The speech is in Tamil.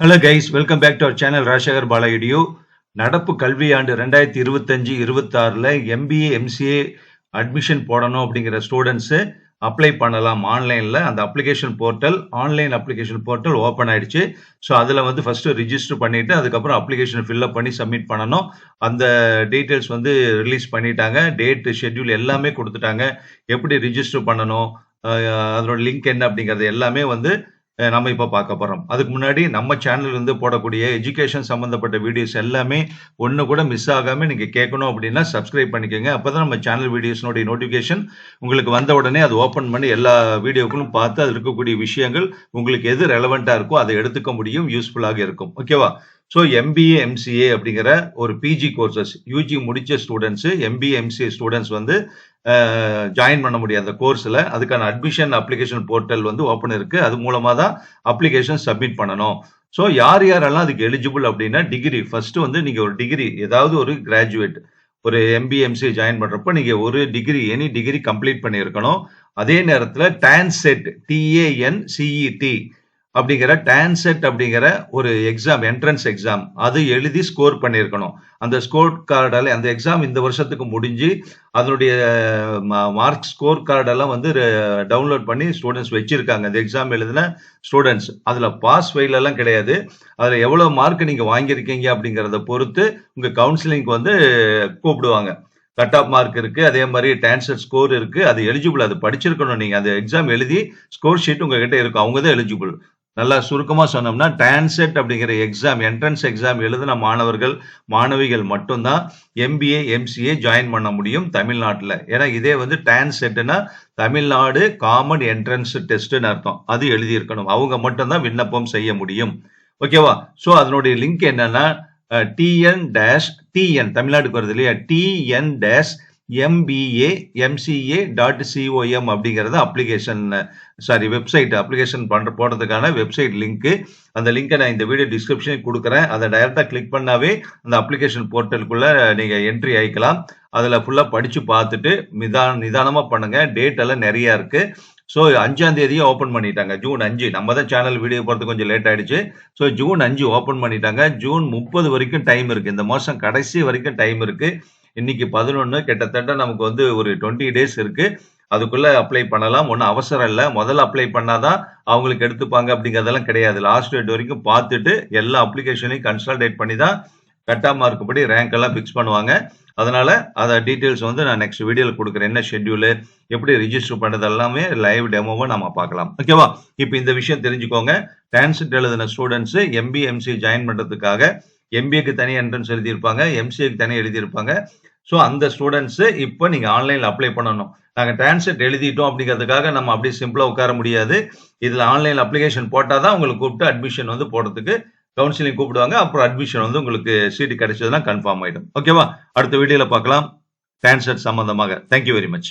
Hello guys welcome back to our channel Rajasekar பாலாயுடியோ நடப்பு கல்வியாண்டு ரெண்டாயிரத்தி இருபத்தஞ்சு இருபத்தாறில் எம்பிஏ எம்சிஏ அட்மிஷன் போடணும் அப்படிங்கிற ஸ்டூடெண்ட்ஸு அப்ளை பண்ணலாம் ஆன்லைனில் அந்த application portal online application portal open ஆயிடுச்சு. ஸோ அதில் வந்து ஃபஸ்ட்டு ரிஜிஸ்டர் பண்ணிவிட்டு அதுக்கப்புறம் அப்ளிகேஷன் ஃபில்அப் பண்ணி சப்மிட் பண்ணணும். அந்த டீட்டெயில்ஸ் வந்து ரிலீஸ் பண்ணிட்டாங்க. டேட்டு ஷெட்யூல் எல்லாமே கொடுத்துட்டாங்க. எப்படி ரிஜிஸ்டர் பண்ணணும்? அதனோட லிங்க் என்ன அப்படிங்கிறது எல்லாமே வந்து நம்ம இப்போ பார்க்க போகிறோம் அதுக்கு முன்னாடி நம்ம சேனல் இருந்து போடக்கூடிய எஜுகேஷன் சம்மந்தப்பட்ட வீடியோஸ் எல்லாமே ஒன்று கூட மிஸ் ஆகாமல் நீங்கள் கேட்கணும் அப்படின்னா சப்ஸ்கிரைப் பண்ணிக்கோங்க. அப்போ தான் நம்ம சேனல் வீடியோஸ்னுடைய நோட்டிஃபிகேஷன் உங்களுக்கு வந்த உடனே அது ஓப்பன் பண்ணி எல்லா வீடியோக்களும் பார்த்து அதில் இருக்கக்கூடிய விஷயங்கள் உங்களுக்கு எது ரெலவெண்ட்டாக இருக்கோ அதை எடுத்துக்க முடியும் யூஸ்ஃபுல்லாக இருக்கும். ஓகேவா ஸோ எம்பிஏ எம்சிஏ அப்படிங்கிற ஒரு பிஜி கோர்சஸ் யூஜி முடிச்ச ஸ்டூடெண்ட்ஸு எம்பிஏ எம்சிஏ ஸ்டூடெண்ட்ஸ் வந்து ஜாயின் பண்ண முடியும் அந்த கோர்ஸில் அதுக்கான அட்மிஷன் அப்ளிகேஷன் போர்ட்டல் வந்து ஓப்பன் இருக்குது அது மூலமாக தான் அப்ளிகேஷன் சப்மிட் பண்ணணும். ஸோ யார் யாரெல்லாம் அதுக்கு எலிஜிபிள் அப்படின்னா டிகிரி ஃபஸ்ட்டு வந்து நீங்கள் ஒரு டிகிரி ஏதாவது ஒரு கிராஜுவேட் ஒரு எம்பிஎம்சி ஜாயின் பண்ணுறப்போ நீங்கள் ஒரு டிகிரி எனி டிகிரி கம்ப்ளீட் பண்ணியிருக்கணும். அதே நேரத்தில் டான்செட் டிஏஎன் சிஇடி அப்படிங்கிற டான்செட் அப்படிங்கிற ஒரு எக்ஸாம் என்ட்ரன்ஸ் எக்ஸாம் அது எழுதி ஸ்கோர் பண்ணியிருக்கணும். அந்த ஸ்கோர் கார்டால் அந்த எக்ஸாம் இந்த வருஷத்துக்கு முடிஞ்சு அதனுடைய மார்க் ஸ்கோர் கார்டெல்லாம் வந்து டவுன்லோட் பண்ணி ஸ்டூடெண்ட்ஸ் வச்சிருக்காங்க. அந்த எக்ஸாம் எழுதின ஸ்டூடெண்ட்ஸ் அதில் பாஸ் ஃபெயிலெல்லாம் கிடையாது. அதில் எவ்வளோ மார்க் நீங்கள் வாங்கியிருக்கீங்க அப்படிங்கிறத பொறுத்து உங்கள் கவுன்சிலிங்க்கு வந்து கூப்பிடுவாங்க. கட் ஆஃப் மார்க் இருக்கு அதே மாதிரி டான்சர் ஸ்கோர் இருக்கு அது எலிஜிபிள் அது படிச்சிருக்கணும் நீங்க. அந்த எக்ஸாம் எழுதி ஸ்கோர் ஷீட் உங்ககிட்ட இருக்கும். அவங்க தான் எலிஜிபிள் நல்லா சுருக்கமாக சொன்னோம்னா டான்செட் அப்படிங்கிற எக்ஸாம் என்ட்ரன்ஸ் எக்ஸாம் எழுதின மாணவர்கள் மாணவிகள் மட்டும்தான் எம்பிஏ எம்சிஏ ஜாயின் பண்ண முடியும் தமிழ்நாட்டில். ஏன்னா இதே வந்து டான்செட்னா தமிழ்நாடு காமன் என்ட்ரன்ஸ் டெஸ்ட்னு அர்த்தம். அது எழுதியிருக்கணும். அவங்க மட்டும்தான் விண்ணப்பம் செய்ய முடியும். ஓகேவா ஸோ அதனுடைய லிங்க் என்னன்னா டிஎன் டேஷ் டிஎன் தமிழ்நாட்டுக்கு வருது இல்லையா? TN dash MBA MCA dot C O M அப்படிங்கிறது அப்ளிகேஷன் சாரி வெப்சைட் அப்ளிகேஷன் பண்ணுற போடுறதுக்கான வெப்சைட் லிங்க்கு அந்த லிங்கை நான் இந்த வீடியோ டிஸ்கிரிப்ஷனுக்கு கொடுக்குறேன். அதை டைரெக்டாக கிளிக் பண்ணாவே அந்த அப்ளிகேஷன் போர்ட்டலுக்குள்ளே நீங்கள் என்ட்ரி ஆகிக்கலாம் அதில் ஃபுல்லாக படித்து பார்த்துட்டு நிதான நிதானமாக பண்ணுங்கள் டேட் எல்லாம் நிறையா இருக்குது ஸோ அஞ்சாம் தேதியும் ஓப்பன் பண்ணிட்டாங்க. ஜூன் அஞ்சு. நம்ம தான் சேனல் வீடியோ போகிறது கொஞ்சம் லேட் ஆயிடுச்சு. ஸோ ஜூன் அஞ்சு ஓப்பன் பண்ணிட்டாங்க. ஜூன் முப்பது வரைக்கும் டைம் இருக்குது இந்த மாதம் கடைசி வரைக்கும் டைம் இருக்குது இன்னைக்கு பதினொன்று கிட்டத்தட்ட நமக்கு வந்து ஒரு டுவெண்ட்டி டேஸ் இருக்கு. அதுக்குள்ள அப்ளை பண்ணலாம். ஒன்றும் அவசரம் இல்லை. முதல்ல அப்ளை பண்ணாதான் அவங்களுக்கு எடுத்துப்பாங்க அப்படிங்கிறதெல்லாம் கிடையாது. லாஸ்ட் டேட் வரைக்கும் பார்த்துட்டு எல்லா அப்ளிகேஷனையும் கன்சல்டேட் பண்ணி தான் கட்டா மார்க் படி ரேங்க் எல்லாம் ஃபிக்ஸ் பண்ணுவாங்க. அதனால அதை டீட்டெயில்ஸ் வந்து நான் நெக்ஸ்ட் வீடியோவில் கொடுக்குறேன். என்ன ஷெட்யூலு எப்படி ரிஜிஸ்டர் பண்ணுறது எல்லாமே லைவ் டெமோவை நம்ம பார்க்கலாம். ஓகேவா இப்போ இந்த விஷயம் தெரிஞ்சுக்கோங்க. டான்செட் எழுதின ஸ்டூடெண்ட்ஸ் எம்பிஎம்சி ஜாயின் பண்ணுறதுக்காக எம்பிஏக்கு தனி என்ட்ரன்ஸ் எழுதியிருப்பாங்க எம்சிஏக்கு தனி எழுதியிருப்பாங்க. ஸோ அந்த ஸ்டூடெண்ட்ஸு இப்போ நீங்கள் ஆன்லைனில் அப்ளை பண்ணணும். நாங்கள் டிரான்ஸ்லேட் எழுதிட்டோம் அப்படிங்கிறதுக்காக நம்ம அப்படியே சிம்பிளாக உட்கார முடியாது. இதில் ஆன்லைன் அப்ளிகேஷன் போட்டால் தான் உங்களுக்கு கூப்பிட்டு அட்மிஷன் வந்து போடுறதுக்கு கவுன்சிலிங் கூப்பிடுவாங்க. அப்புறம் அட்மிஷன் வந்து உங்களுக்கு சீட்டு கிடைச்சதுன்னா கன்ஃபார்ம் ஆகிடும் ஓகேவா அடுத்த வீடியோவில் பார்க்கலாம். டிரான்ஸ்லேட் சம்மந்தமாக தேங்க்யூ வெரி மச்